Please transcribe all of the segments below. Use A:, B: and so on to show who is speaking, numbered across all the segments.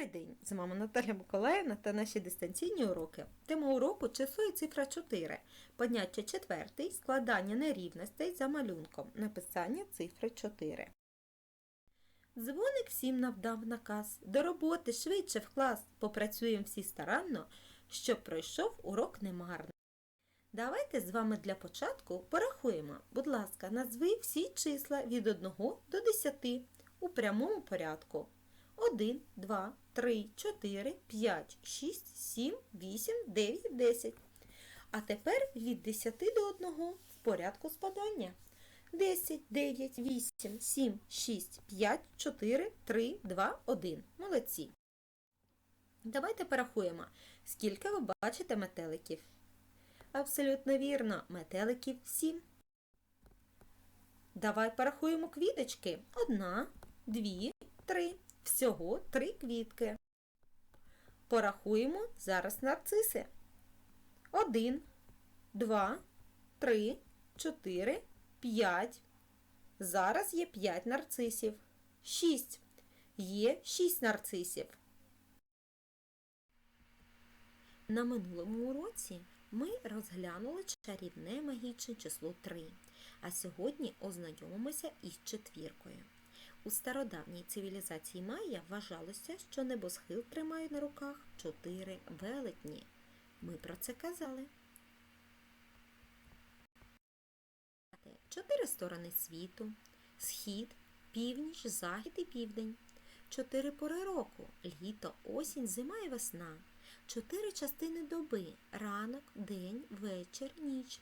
A: Добрий день! З вами Наталя Миколаївна та наші дистанційні уроки. Тема уроку і цифра 4. Поняття четвертий, складання нерівностей за малюнком. Написання цифри 4. Дзвоник всім навдав наказ. До роботи швидше в клас. Попрацюємо всі старанно, щоб пройшов урок немарно. Давайте з вами для початку порахуємо. Будь ласка, назви всі числа від 1 до 10 у прямому порядку. 1, 2, 3, 4, 5, 6, 7, 8, 9, 10. А тепер від 10 до 1 в порядку спадання. 10, 9, 8, 7, 6, 5, 4, 3, 2, 1. Молодці. Давайте порахуємо, скільки ви бачите метеликів. Абсолютно вірно, метеликів 7. Давай порахуємо квіточки. Одна, дві, три. Всього три квітки. Порахуємо зараз нарциси. Один, два, три, чотири, п'ять. Зараз є п'ять нарцисів. Шість. Є шість нарцисів. На минулому уроці ми розглянули чарівне магічне число 3, а сьогодні ознайомимося із четвіркою. У стародавній цивілізації Майя вважалося, що небосхил тримає на руках чотири велетні. Ми про це казали. Чотири сторони світу, схід, північ, захід і південь. Чотири пори року літо, осінь, зима і весна. Чотири частини доби ранок, день, вечір, ніч.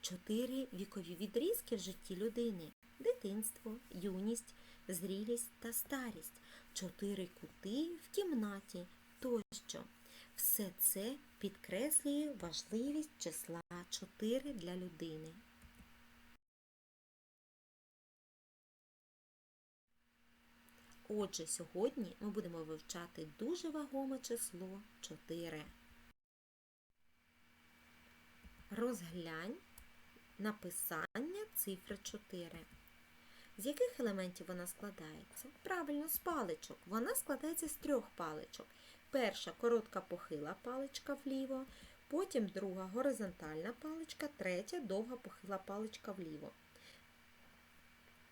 A: Чотири вікові відрізки в житті людини дитинство, юність, зрілість та старість, чотири кути в кімнаті тощо. Все це підкреслює важливість числа 4 для людини. Отже, сьогодні ми будемо вивчати дуже вагоме число 4. Розглянь написання цифри 4. З яких елементів вона складається? Правильно, з паличок. Вона складається з трьох паличок. Перша коротка похила паличка вліво, потім друга горизонтальна паличка, третя довга похила паличка вліво.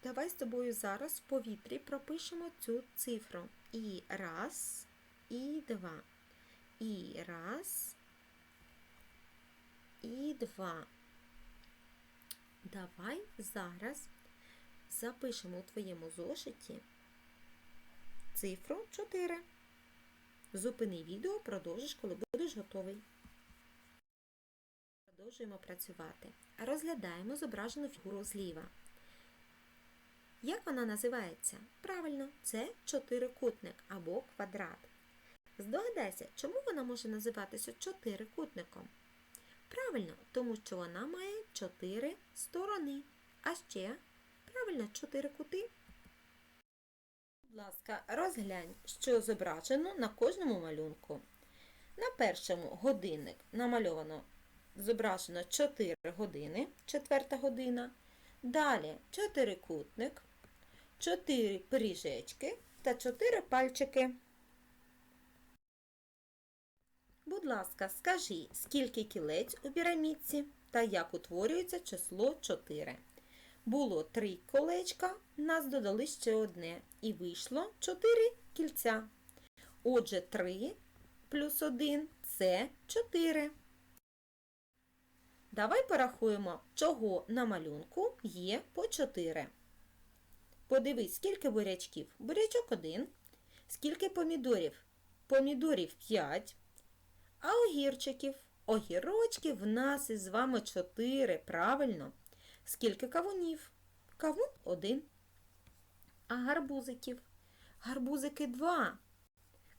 A: Давай з тобою зараз в повітрі пропишемо цю цифру. І раз, і два. І раз, і два. Давай зараз запишемо у твоєму зошиті цифру 4. Зупини відео, продовжиш, коли будеш готовий. Продовжуємо працювати. Розглядаємо зображену фігуру зліва. Як вона називається? Правильно, це чотирикутник або квадрат. Здогадайся, чому вона може називатися чотирикутником? Правильно, тому що вона має чотири сторони. А ще Правильно, чотири кути. Будь ласка, розглянь, що зображено на кожному малюнку. На першому годинник намальовано зображено 4 години, четверта година. Далі чотирикутник, 4 пиріжечки та 4 пальчики. Будь ласка, скажи, скільки кілець у пірамідці та як утворюється число 4. Було три колечка, нас додали ще одне. І вийшло чотири кільця. Отже, 3 плюс 1 це 4. Давай порахуємо, чого на малюнку є по 4. Подивись, скільки бурячків. Бурячок 1. Скільки помідорів? Помідорів 5. А огірчиків? Огірочків в нас із вами 4, правильно? Скільки кавунів? Кавун один. А гарбузиків? Гарбузики два.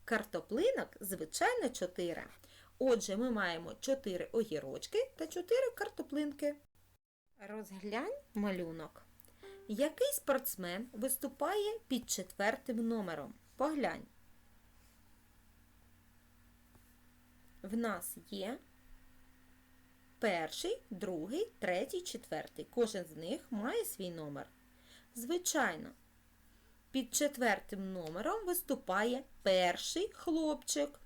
A: Картоплинок, звичайно, чотири. Отже, ми маємо чотири огірочки та чотири картоплинки. Розглянь малюнок. Який спортсмен виступає під четвертим номером? Поглянь. В нас є перший, другий, третій, четвертий. Кожен з них має свій номер. Звичайно, Під четвертим номером виступає перший хлопчик.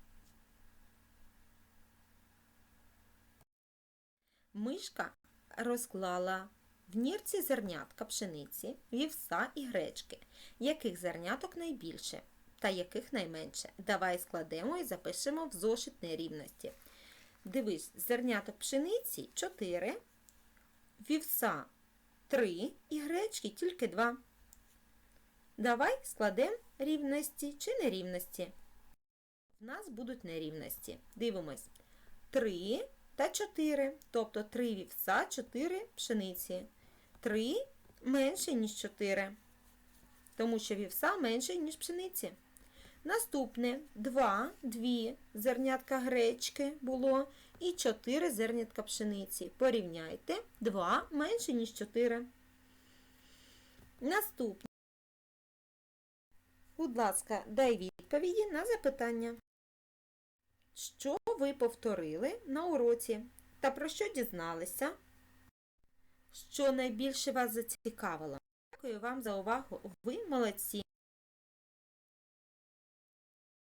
A: Мишка розклала в нірці зернятка пшениці, вівса і гречки. Яких зерняток найбільше та яких найменше? Давай складемо і запишемо в зошит нерівності. Дивись, зерняток пшениці 4, вівса 3 і гречки тільки 2. Давай складемо рівності чи нерівності. В нас будуть нерівності. Дивимось. 3 та 4, тобто 3 вівса, 4 пшениці. 3 менше, ніж 4, тому що вівса менше, ніж пшениці. Наступне 2, 2 зернятка гречки було і 4 зернятка пшениці. Порівняйте 2 менше, ніж 4. Наступне. Будь ласка, дай відповіді на запитання. Що ви повторили на уроці та про що дізналися? Що найбільше вас зацікавило? Дякую вам за увагу. Ви молодці!